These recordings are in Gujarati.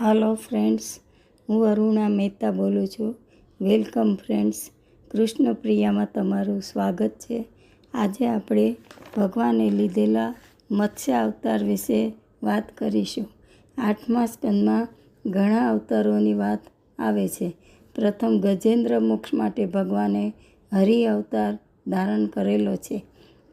હાલો ફ્રેન્ડ્સ, હું અરુણા મહેતા બોલું છું. વેલકમ ફ્રેન્ડ્સ કૃષ્ણ પ્રિયામાં તમારું સ્વાગત છે. આજે આપણે ભગવાને લીધેલા મત્સ્ય અવતાર વિશે વાત કરીશું. આઠમા સ્કંદમાં ઘણા અવતારોની વાત આવે છે. પ્રથમ ગજેન્દ્ર મોક્ષ માટે ભગવાને હરિ અવતાર ધારણ કરેલો છે.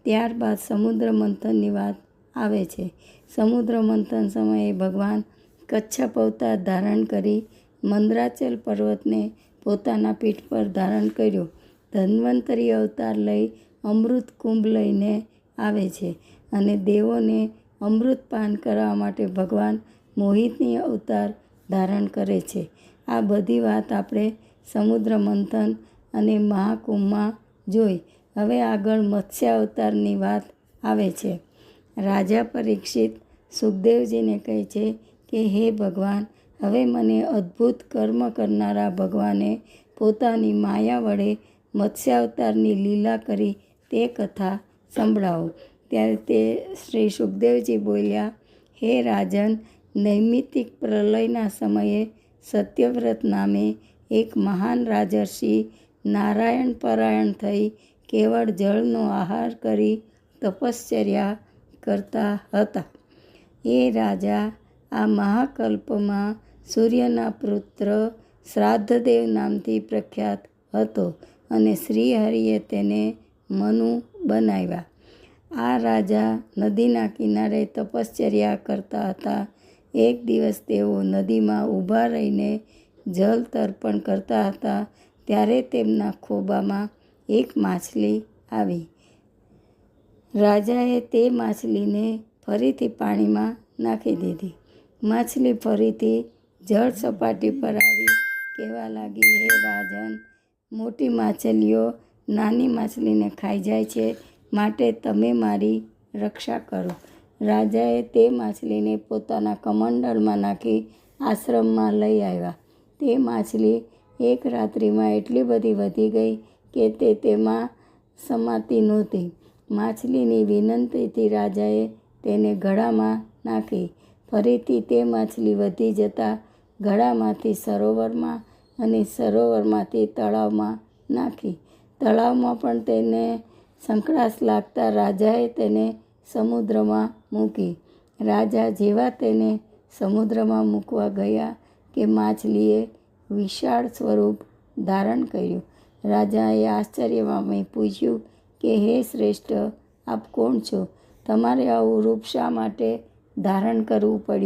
ત્યારબાદ સમુદ્ર મંથનની વાત આવે છે. સમુદ્ર મંથન સમયે ભગવાન કચ્છપ અવતાર ધારણ કરી મંદરાચલ પર્વતને પોતાના પીઠ પર ધારણ કર્યો. ધન્વંતરી અવતાર લઈ અમૃત કુંભ લઈને આવે છે અને દેવોને અમૃત પાન કરવા માટે ભગવાન મોહિતની અવતાર ધારણ કરે છે. આ બધી વાત આપણે સમુદ્ર મંથન અને મહાકુંભમાં જોઈ. હવે આગળ મત્સ્ય અવતારની વાત આવે છે. રાજા પરીક્ષિત સુખદેવજીને કહે છે કે હે ભગવાન, હવે મને અદ્ભુત કર્મ કરનારા ભગવાને પોતાની માયા વડે મત્સ્યાવતારની લીલા કરી તે કથા સંભળાવો. ત્યારે તે શ્રી સુખદેવજી બોલ્યા, હે રાજન નૈમિતિક પ્રલયના સમયે સત્યવ્રત નામે એક મહાન રાજર્ષિ નારાયણ પરાયણ થઈ કેવળ જળનો આહાર કરી તપશ્ચર્યા કરતા હતા. એ રાજા આ મહાકલ્પમાં સૂર્યના પુત્ર શ્રાદ્ધદેવ નામથી પ્રખ્યાત હતો અને શ્રીહરિએ તેને મનુ બનાવ્યા. આ રાજા નદીના કિનારે તપશ્ચર્યા કરતા હતા. એક દિવસ તેઓ નદીમાં ઊભા રહીને જલ તર્પણ કરતા હતા. ત્યારે તેમના ખોબામાં એક માછલી આવી. રાજાએ તે માછલીને ફરીથી પાણીમાં નાખી દીધી. માછલી ફરીથી જળ સપાટી પર આવી કહેવા લાગી, હે રાજન, મોટી માછલીઓ નાની માછલીને ખાઈ જાય છે, માટે તમે મારી રક્ષા કરો. રાજાએ તે માછલીને પોતાના કમંડળમાં નાખી આશ્રમમાં લઈ આવ્યા. તે માછલી એક રાત્રિમાં એટલી બધી વધી ગઈ કે તે તેમાં સમાતી નહોતી. માછલીની વિનંતીથી રાજાએ તેને ગળામાં નાખી ફરીથી તે માછલી વધી જતાં ગળામાંથી સરોવરમાં અને સરોવરમાંથી તળાવમાં નાખી. તળાવમાં પણ તેને સંકળાશ લાગતા રાજાએ તેને સમુદ્રમાં મૂકી. રાજા જેવા તેને સમુદ્રમાં મૂકવા ગયા કે માછલીએ વિશાળ સ્વરૂપ ધારણ કર્યું. રાજાએ આશ્ચર્યમાં પૂછ્યું કે, હે શ્રેષ્ઠ, આપ કોણ છો? તમારે આવું રૂપ શા માટે ધારણ કરવું પડ્યું.